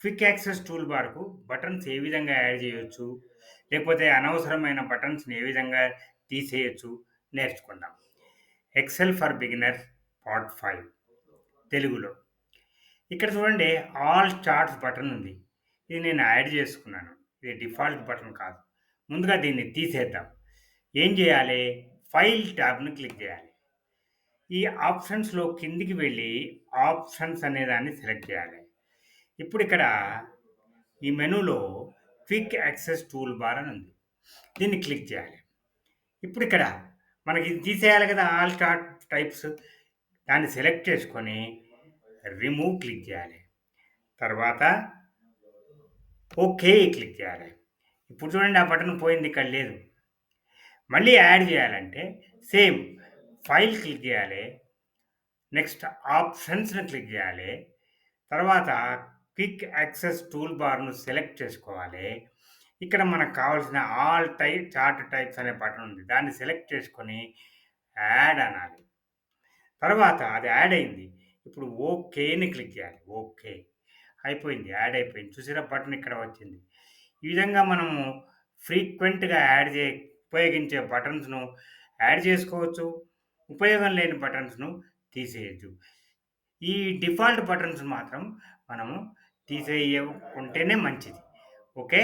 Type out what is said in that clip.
Quick access tool బార్‌కు buttons ఏ విధంగా యాడ్ చేయొచ్చు? లేకపోతే అనవసరమైన బటన్స్‌ని ఏ విధంగా తీసేయొచ్చు నేర్చుకుందాం. Excel for beginners part five తెలుగులో. ఇక్కడ చూడండి ఆల్ చార్ట్స్ బటన్ ఉంది. ఇది నేను యాడ్ చేసుకున్నాను. ఇది డిఫాల్ట్ బటన్ కాదు. ముందుగా దీన్ని తీసేద్దాం. ఏం చేయాలి? ఫైల్ ట్యాబ్ను క్లిక్ చేయాలి. ఈ ఆప్షన్స్‌లో కిందికి వెళ్ళి ఆప్షన్స్ అనే దాన్ని సెలెక్ట్ చేయాలి. ఇప్పుడు ఇక్కడ ఈ మెనూలో క్విక్ యాక్సెస్ టూల్ బార్ అని ఉంది. దీన్ని క్లిక్ చేయాలి. ఇప్పుడు ఇక్కడ మనకి ఇది తీసేయాలి కదా! All chart types. దాన్ని సెలెక్ట్ చేసుకొని రిమూవ్ క్లిక్ చేయాలి. తర్వాత ఓకే క్లిక్ చేయాలి. ఇప్పుడు చూడండి ఆ బటన్ పోయింది ఇక్కడ లేదు. మళ్ళీ యాడ్ చేయాలంటే సేమ్ ఫైల్ క్లిక్ చేయాలి. నెక్స్ట్ ఆప్షన్స్‌ని క్లిక్ చేయాలి. తర్వాత క్విక్ యాక్సెస్ టూల్ బార్‌ను సెలెక్ట్ చేసుకోవాలి. ఇక్కడ మనకు కావాల్సిన ఆల్ టై చార్ట్ టైప్స్ అనే బటన్ ఉంది. దాన్ని సెలెక్ట్ చేసుకొని యాడ్ అనాలి. తర్వాత అది యాడ్ అయింది. ఇప్పుడు ఓకేని క్లిక్ చేయాలి. ఓకే. అయిపోయింది. యాడ్ అయిపోయింది. చూసారా బటన్ ఇక్కడ వచ్చింది. ఈ విధంగా మనము ఫ్రీక్వెంట్‌గా యాడ్ చే ఉపయోగించే బటన్స్‌ను యాడ్ చేసుకోవచ్చు. ఉపయోగం లేని బటన్స్‌ను తీసేయచ్చు ఈ డిఫాల్ట్ బటన్స్ మాత్రం మనము తీసేయకుంటేనే మంచిది. ఓకే.